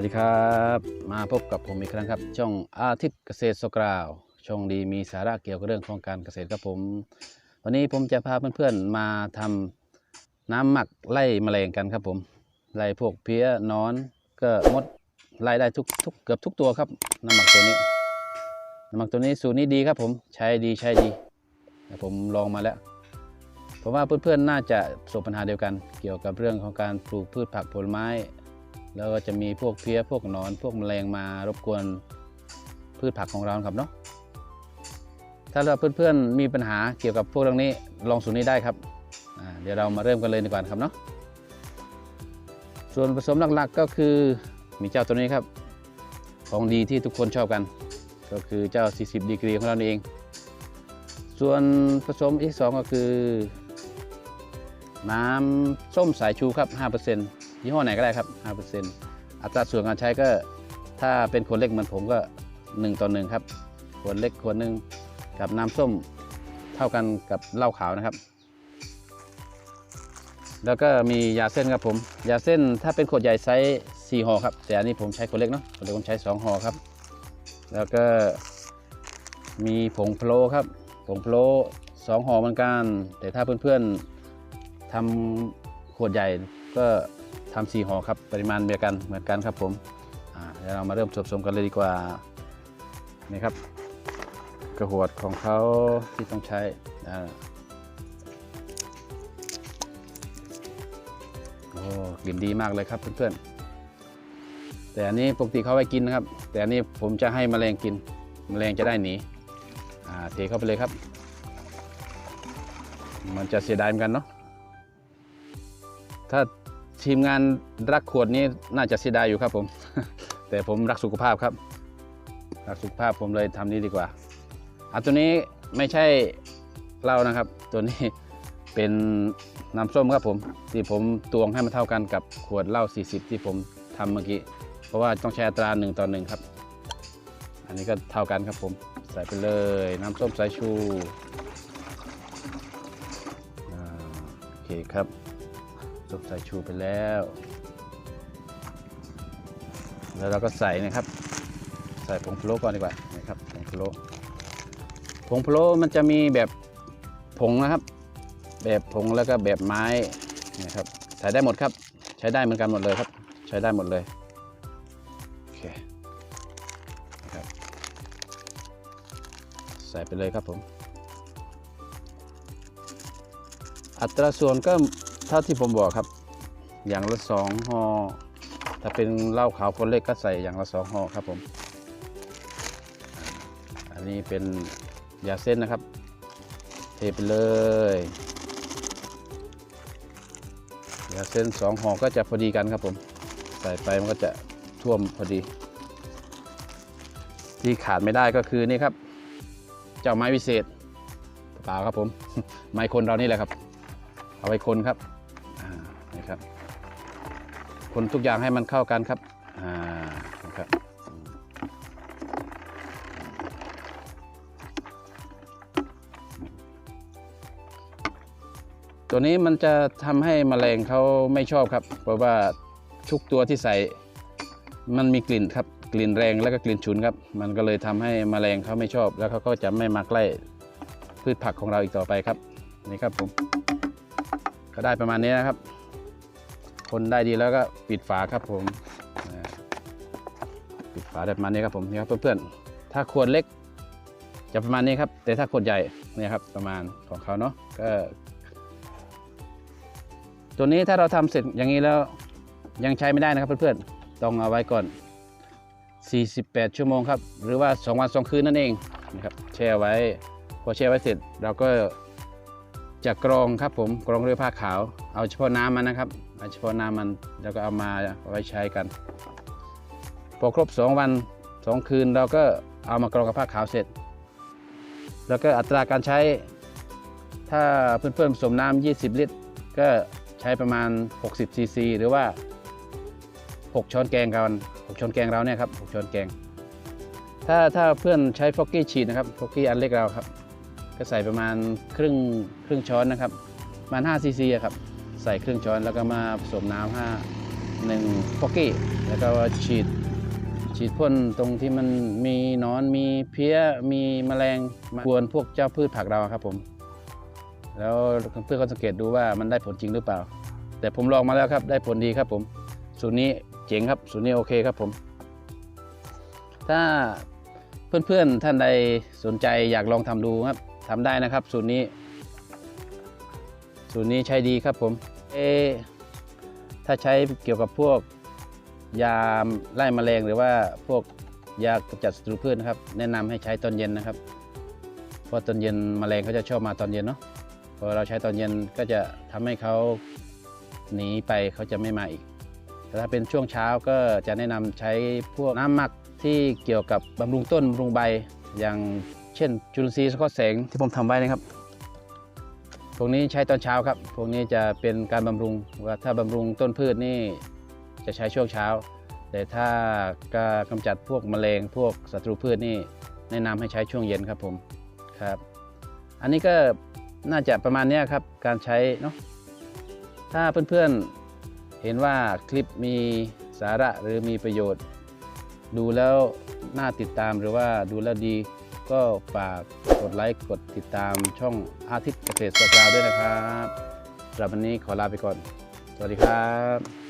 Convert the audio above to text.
วัสดีครับ มาพบกับผมอีกครั้งครับ ช่องอาทิตย์เกษตรสกราว ช่องดีมีสาระเกี่ยวกับเรื่องของการเกษตรครับผม วันนี้ผมจะพาเพื่อนๆมาทำน้ำหมักไล่แมลงกันครับผม ไล่พวกเพี้ยนอนก็มดไล่ได้ทุกทุกเกือบทุกตัวครับ น้ำหมักตัวนี้ น้ำหมักตัวนี้สูตรนี้ดีครับผมใช้ดีใช้ดีผมลองมาแล้วผมว่าเพื่อนๆน่าจะประสบปัญหาเดียวกัน เกี่ยวกับเรื่องของการปลูกพืชผักผลไม้ แล้วก็จะมีพวกเพี้ยพวกนอน พวกแมลงมารบกวนพืชผักของเราครับเนาะถ้าเราเพื่อนๆมีปัญหาเกี่ยวกับพวกเรื่องนี้ลองสูตรนี้ได้ครับเดี๋ยวเรามาเริ่มกันเลยดีกว่าครับเนาะส่วนผสมหลักๆก็คือมีเจ้าตัวนี้ครับ ของดีที่ทุกคนชอบกัน ก็คือเจ้า 40 ดีกรีของเราเอง ส่วนผสมอีกสองก็คือ น้ำส้มสายชูครับ 5%ยี่ห้อไหนก็ได้ครับ 5%อัตราส่วนการใช้ก็ถ้าเป็นขวดเล็กเหมือนผมก็ 1 ต่อ 1 ครับ ขวดเล็กขวดหนึ่งกับน้ำส้มเท่ากันกับเหล้าขาวนะครับ แล้วก็มียาเส้นครับผม ยาเส้นถ้าเป็นขวดใหญ่ไซส์4ห่อครับ แต่อันนี้ผมใช้ขวดเล็กเนาะขวดเล็กผมใช้ 2ห่อครับ แล้วก็มีผงพะโล้ครับ ผงพะโล้สองห่อเหมือนกัน แต่ถ้าเพื่อนๆ ทำขวดใหญ่ก็ทำสี่ห่อครับ ปริมาณเดียวกันเหมือนกันครับผมเดี๋ยวเรามาเริ่มผสมกันเลยดีกว่านี่ครับ กระหวดของเขาที่ต้องใช้อ่าโอ้กลิ่นดีมากเลยครับเพื่อนๆแต่อันนี้ปกติเขาไว้กินนะครับ แต่อันนี้ผมจะให้แมลงกินแมลงจะได้หนีอ่าเทเข้าไปเลยครับ มันจะเสียดายเหมือนกันเนาะ ถ้าทีมงานรักขวดนี้น่าจะเสียดายอยู่ครับผม แต่ผมรักสุขภาพครับ รักสุขภาพผมเลยทำนี้ดีกว่าอะตัวนี้ไม่ใช่เหล้านะครับ ตัวนี้เป็นน้ำส้มครับผม ที่ผมตวงให้มันเท่ากันกับขวดเหล้า 40 ที่ผมทำเมื่อกี้ เพราะว่าต้องใช้อัตรา1ต่อ1ครับ อันนี้ก็เท่ากันครับผม ใส่ไปเลยน้ำส้มสายชูโอเคครับ ส้มสายชูไปแล้ว แล้วเราก็ใส่นะครับ ใส่ผงพะโล้ก่อนดีกว่านะครับผงพะโล้ผงพะโล้มันจะมีแบบผงนะครับ แบบผงแล้วก็แบบไม้นะครับใส่ได้หมดครับ ใช้ได้เหมือนกันหมดเลยครับ ใช้ได้หมดเลยโอเคนะครับใส่ไปเลยครับผมอัตราส่วนก็ เท่าที่ผมบอกครับ อย่างละสองห่อถ้าเป็นเหล้าขาวคนเล็กก็ใส่อย่างละสองห่อครับผม อันนี้เป็นยาเส้นนะครับ เทไปเลยยาเส้นสองห่อก็จะพอดีกันครับผม ใส่ไปมันก็จะท่วมพอดี ที่ขาดไม่ได้ก็คือนี่ครับ เจ้าไม้วิเศษเปล่าครับผม ไม้คนเรานี่แหละครับ เอาไว้คนครับ ครับ คนทุกอย่างให้มันเข้ากันครับอ่านะครับตัวนี้มันจะทำให้แมลงเขาไม่ชอบครับ เพราะว่าทุกตัวที่ใส่มันมีกลิ่นครับ กลิ่นแรงแล้วก็กลิ่นฉุนครับ มันก็เลยทำให้แมลงเขาไม่ชอบ แล้วเขาก็จะไม่มาใกล้พืชผักของเราอีกต่อไปครับนี่ครับผมก็ได้ประมาณนี้นะครับ คนได้ดีแล้วก็ปิดฝาครับผมปิดฝาได้ประมานี้ครับผมนี่ครับเพื่อนๆถ้าขวดเล็กจะประมาณนี้ครับ แต่ถ้าขวดใหญ่เนี่ยครับประมาณของเขาเนาะก็ตัวนี้ถ้าเราทำเสร็จอย่างนี้แล้วยังใช้ไม่ได้นะครับเพื่อนๆต้องเอาไว้ก่อน 48 ชั่วโมงครับ หรือว่า 2 วัน 2 คืนนั่นเองนะครับแช่ไว้ พอแช่ไว้เสร็จเราก็ จะกรองครับผมกรองด้วยผ้าขาว เอาเฉพาะน้ำมันนะครับเอาเฉพาะน้ำมันแล้วก็เอามาไว้ใช้กัน พอครบ 2 วัน 2 คืนเราก็เอามากรองกับผ้าขาวเสร็จ แล้วก็อัตราการใช้ ถ้าเพื่อนๆผสมน้ำ20 ลิตร ก็ใช้ประมาณ 60 ซีซีหรือว่า 6 ช้อนแกงกัน6ช้อนแกงเราเนี่ยครับ6ช้อนแกง ถ้าถ้าเพื่อนใช้ฟอกกี้ฉีดนะครับฟอกกี้อันเล็กเราครับ ก็ใส่ประมาณครึ่งครึ่งช้อนนะครับประมาณ5ซีซีอะครับใส่ครึ่งช้อนแล้วก็มาผสมน้ำ5หนึ่งฟอกกี้แล้วก็ฉีดฉีดพ่นตรงที่มันมีนอนมีเพี้ยมีแมลงมากวนพวกเจ้าพืชผักเราครับผม แล้วเพื่อนก็สังเกตดูว่ามันได้ผลจริงหรือเปล่า แต่ผมลองมาแล้วครับได้ผลดีครับผมสูตรนี้เจ๋งครับสูตรนี้โอเคครับผม ถ้าเพื่อนๆท่านใดสนใจอยากลองทำดูครับ ทำได้นะครับ สูตรนี้ สูตรนี้ใช้ดีครับผมเอถ้าใช้เกี่ยวกับพวกยาไล่แมลงหรือว่าพวกยากำจัดศัตรูพืชนะครับ แนะนำให้ใช้ตอนเย็นนะครับ เพราะตอนเย็นแมลงเขาจะชอบมาตอนเย็นเนาะพอเราใช้ตอนเย็นก็จะทำให้เขาหนีไปเขาจะไม่มาอีกแต่ถ้าเป็นช่วงเช้าก็จะแนะนำใช้พวกน้ำหมักที่เกี่ยวกับบำรุงต้นบำรุงใบอย่าง เช่น จุลินทรีย์สะท้อนแสงที่ผมทำไว้นะครับ พวกนี้ใช้ตอนเช้าครับ พวกนี้จะเป็นการบำรุงว่าถ้าบำรุงต้นพืชนี่จะใช้ช่วงเช้า แต่ถ้าการกำจัดพวกแมลงพวกศัตรูพืชนี่แนะนำให้ใช้ช่วงเย็นครับผมครับ อันนี้ก็น่าจะประมาณเนี้ยครับการใช้เนาะถ้าเพื่อนๆเห็นว่าคลิปมีสาระหรือมีประโยชน์ ดูแล้วน่าติดตามหรือว่าดูแล้วดี ก็ฝากกดไลค์กดติดตามช่องอาทิตย์เกษตรสกาวด้วยนะครับสำหรับวันนี้ขอลาไปก่อน สวัสดีครับ